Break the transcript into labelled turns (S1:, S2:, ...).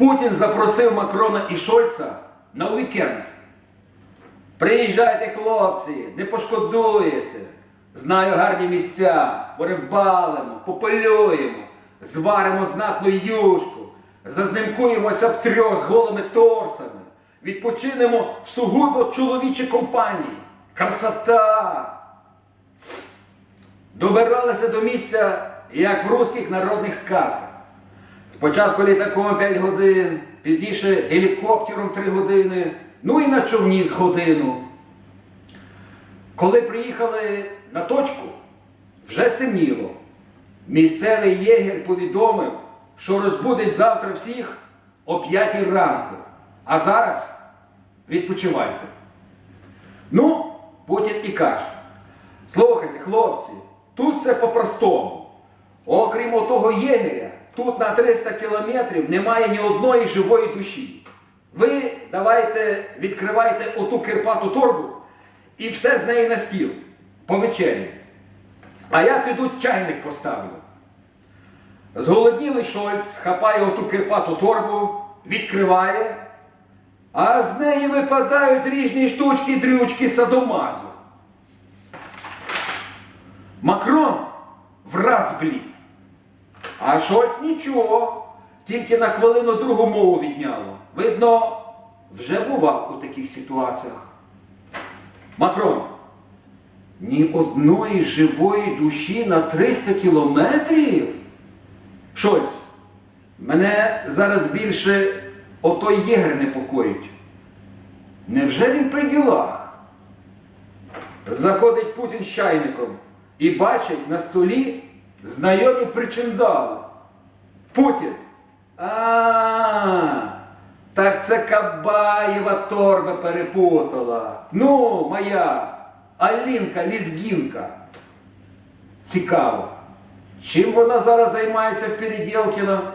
S1: Путін запросив Макрона і Шольца на вікенд. Приїжджайте, хлопці, не пошкодуєте. Знаю гарні місця, порибалимо, попилюємо, зваримо знатну юшку, зазнимкуємося втрьох з голими торсами, відпочинемо в сугубо чоловічій компанії. Красота! Добиралися до місця, як в русських народних сказках. Спочатку літаком 5 годин, пізніше гелікоптером 3 години, ну і на човні з годину. Коли приїхали на точку, вже стемніло. Місцевий єгер повідомив, що розбудить завтра всіх о 5 ранку. А зараз відпочивайте. Ну, Путін і каже: слухайте, хлопці, тут все по-простому. Окрім того єгеря, тут на 300 кілометрів немає ні одної живої душі. Ви давайте відкривайте оту кирпату торбу і все з неї на стіл по вечері. А я піду чайник поставлю. Зголоднілий Шольц хапає оту кирпату торбу, відкриває, а з неї випадають різні штучки, дрючки садомазу. Макрон враз блід. А Шольц нічого, тільки на хвилину другу мову відняло. Видно, вже бував у таких ситуаціях. Макрон, ні одної живої душі на 300 кілометрів? Шольц, мене зараз більше отой єгер непокоїть. Невже він при ділах? Заходить Путін з чайником і бачить на столі знайомі причиндали. Путін. А, так це Кабаєва торба перепутала. Ну, моя Алінка Лізгінка. Цікаво. Чим вона зараз займається в Переділкіно?